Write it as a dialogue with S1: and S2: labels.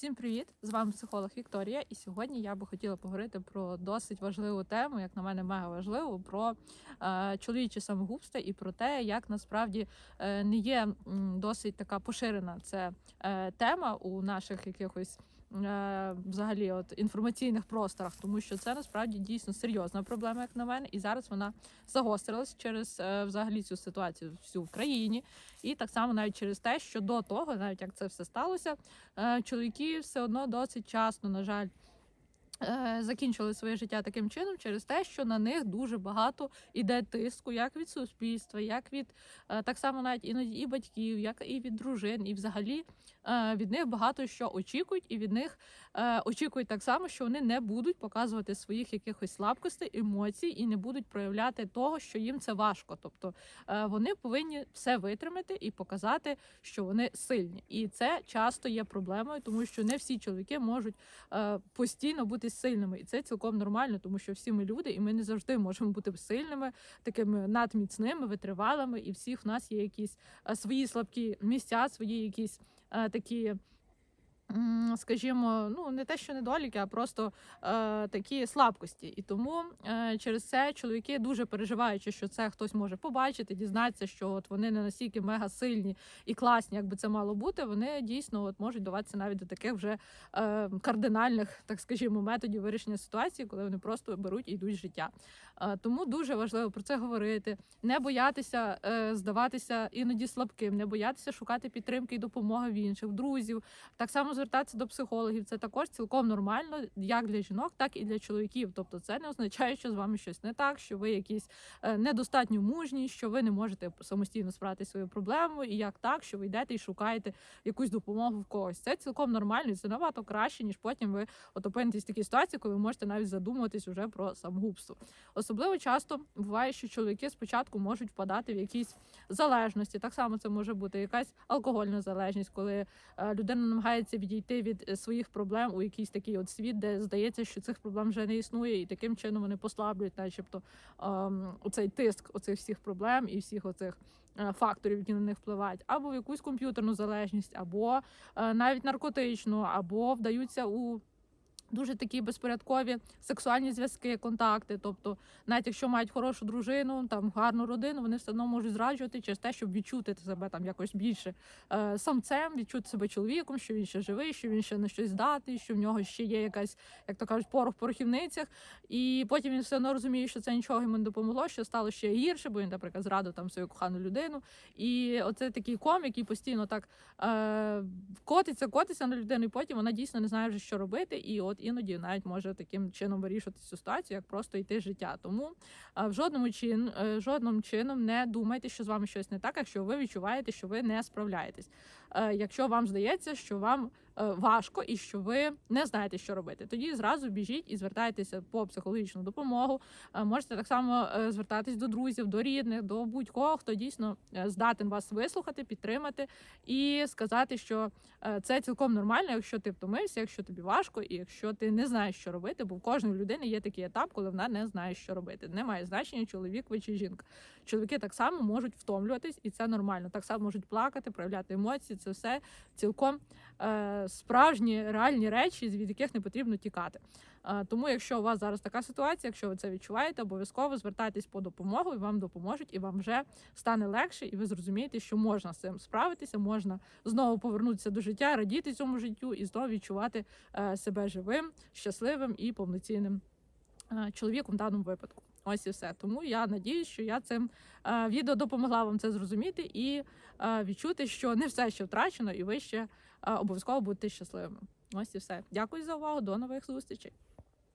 S1: Всім привіт! З вами психолог Вікторія. І сьогодні я би хотіла поговорити про досить важливу тему, як на мене, мега важливу, про е, чоловіче самогубство і про те, як насправді е, не є досить така поширена це е, тема у наших якихось. Е, Взагалі, от інформаційних просторах, тому що це насправді дійсно серйозна проблема, як на мене, і зараз вона загострилась через е, взагалі цю ситуацію всю в країні, і так само навіть через те, що до того, навіть як це все сталося, е, чоловіки все одно досить часто, на жаль, закінчили своє життя таким чином через те, що на них дуже багато іде тиску, як від суспільства, як від е, так само навіть іноді і батьків, як і від дружин, і взагалі е, від них багато що очікують, і від них е, очікують так само, що вони не будуть показувати своїх якихось слабкостей, емоцій і не будуть проявляти того, що їм це важко. Тобто е, вони повинні все витримати і показати, що вони сильні. І це часто є проблемою, тому що не всі чоловіки можуть е, постійно бути сильними, і це цілком нормально, тому що всі ми люди, і ми не завжди можемо бути сильними, такими надміцними, витривалими. І всіх в нас є якісь е, свої слабкі місця, свої якісь е, такі. Скажімо, ну не те, що недоліки, а просто е, такі слабкості. І тому е, через це чоловіки дуже переживаючи, що це хтось може побачити, дізнатися, що от вони не настільки мега сильні і класні, як би це мало бути. Вони дійсно от можуть даватися навіть до таких вже е, кардинальних, так скажімо, методів вирішення ситуації, коли вони просто беруть і йдуть з життя. Е, тому дуже важливо про це говорити, не боятися е, здаватися іноді слабким, не боятися шукати підтримки і допомоги в інших друзів. Так само звертатися до психологів. Це також цілком нормально, як для жінок, так і для чоловіків. Тобто, це не означає, що з вами щось не так, що ви якісь е, недостатньо мужні, що ви не можете самостійно справити свою проблему, і як так, що ви йдете і шукаєте якусь допомогу в когось. Це цілком нормально, і це набагато краще, ніж потім ви от опинитесь в такій ситуації, коли ви можете навіть задумуватись уже про самогубство. Особливо часто буває, що чоловіки спочатку можуть впадати в якісь залежності. Так само це може бути якась алкогольна залежність, коли е, людина намагається відійти від е, своїх проблем у якийсь такий от світ, де здається, що цих проблем вже не існує, і таким чином вони послаблюють, начебто, оцей тиск оцих всіх проблем і всіх оцих. е, Факторів, які на них впливають, або в якусь комп'ютерну залежність, або е, навіть наркотичну, або вдаються у дуже такі безпорядкові сексуальні зв'язки, контакти. Тобто, навіть якщо мають хорошу дружину, там гарну родину, вони все одно можуть зраджувати через те, щоб відчути себе там якось більше е, самцем, відчути себе чоловіком, що він ще живий, що він ще на щось здатний, що в нього ще є якась, як то кажуть, порох в порохівницях. І потім він все одно розуміє, що це нічого йому не допомогло, що стало ще гірше, бо він, наприклад, зрадив там свою кохану людину. І оце такий ком, який постійно так е, котиться, котиться на людину, і потім вона дійсно не знає вже, що робити. І от іноді навіть може таким чином вирішувати цю ситуацію, як просто йти життя. Тому е, в жодному чин, е, жодним чином не думайте, що з вами щось не так, якщо ви відчуваєте, що ви не справляєтесь. Е, якщо вам здається, що вам важко і що ви не знаєте, що робити, тоді зразу біжіть і звертайтеся по психологічну допомогу. Е, Можете так само е, звертатись до друзів, до рідних, до будь-кого, хто дійсно е, здатен вас вислухати, підтримати і сказати, що е, це цілком нормально, якщо ти втомився, якщо тобі важко, і якщо ти не знаєш, що робити, бо в кожної людини є такий етап, коли вона не знає, що робити. Немає значення, чоловік ви чи жінка. Чоловіки так само можуть втомлюватись, і це нормально. Так само можуть плакати, проявляти емоції. Це все цілком е, справжні реальні речі, від яких не потрібно тікати. Е, Тому, якщо у вас зараз така ситуація, якщо ви це відчуваєте, обов'язково звертайтесь по допомогу, і вам допоможуть, і вам вже стане легше, і ви зрозумієте, що можна з цим справитися, можна знову повернутися до життя, радіти цьому життю і знову відчувати е, себе живим, щасливим і повноцінним е, чоловіком в даному випадку. Ось і все. Тому я надіюсь, що я цим е, відео допомогла вам це зрозуміти і е, відчути, що не все ще втрачено, і ви ще е, обов'язково будете щасливими. Ось і все. Дякую за увагу. До нових зустрічей.